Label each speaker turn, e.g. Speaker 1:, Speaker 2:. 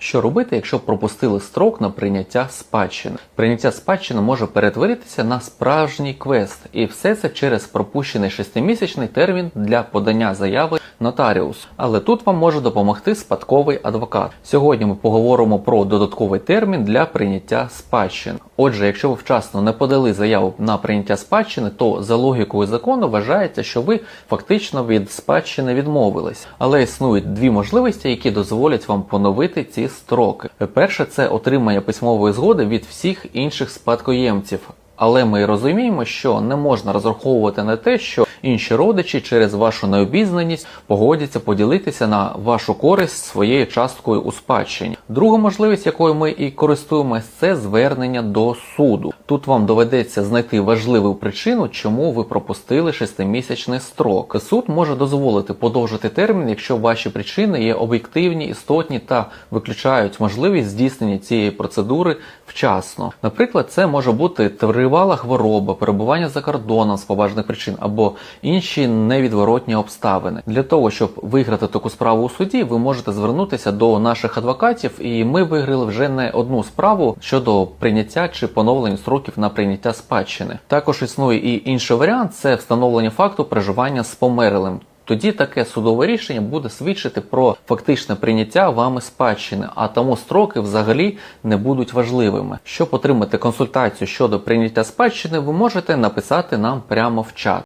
Speaker 1: Що робити, якщо пропустили строк на прийняття спадщини? Прийняття спадщини може перетворитися на справжній квест, і все це через пропущений шестимісячний термін для подання заяви нотаріусу. Але тут вам може допомогти спадковий адвокат. Сьогодні ми поговоримо про додатковий термін для прийняття спадщини. Отже, якщо ви вчасно не подали заяву на прийняття спадщини, то за логікою закону вважається, що ви фактично від спадщини відмовились. Але існують дві можливості, які дозволять вам поновити ці строки. Перше це отримання письмової згоди від всіх інших спадкоємців. Але ми розуміємо, що не можна розраховувати на те, що інші родичі через вашу необізнаність погодяться поділитися на вашу користь своєю часткою у спадщині. Друга можливість, якою ми і користуємось, це звернення до суду. Тут вам доведеться знайти важливу причину, чому ви пропустили шестимісячний строк. Суд може дозволити подовжити термін, якщо ваші причини є об'єктивні, істотні та виключають можливість здійснення цієї процедури вчасно. Наприклад, це може бути тривала хвороба, перебування за кордоном з поважних причин або інші невідворотні обставини. Для того, щоб виграти таку справу у суді, ви можете звернутися до наших адвокатів, і ми виграли вже не одну справу щодо прийняття чи поновлення строків на прийняття спадщини. Також існує і інший варіант це встановлення факту проживання з померлим. Тоді таке судове рішення буде свідчити про фактичне прийняття вами спадщини, а тому строки взагалі не будуть важливими. Щоб отримати консультацію щодо прийняття спадщини, ви можете написати нам прямо в чат.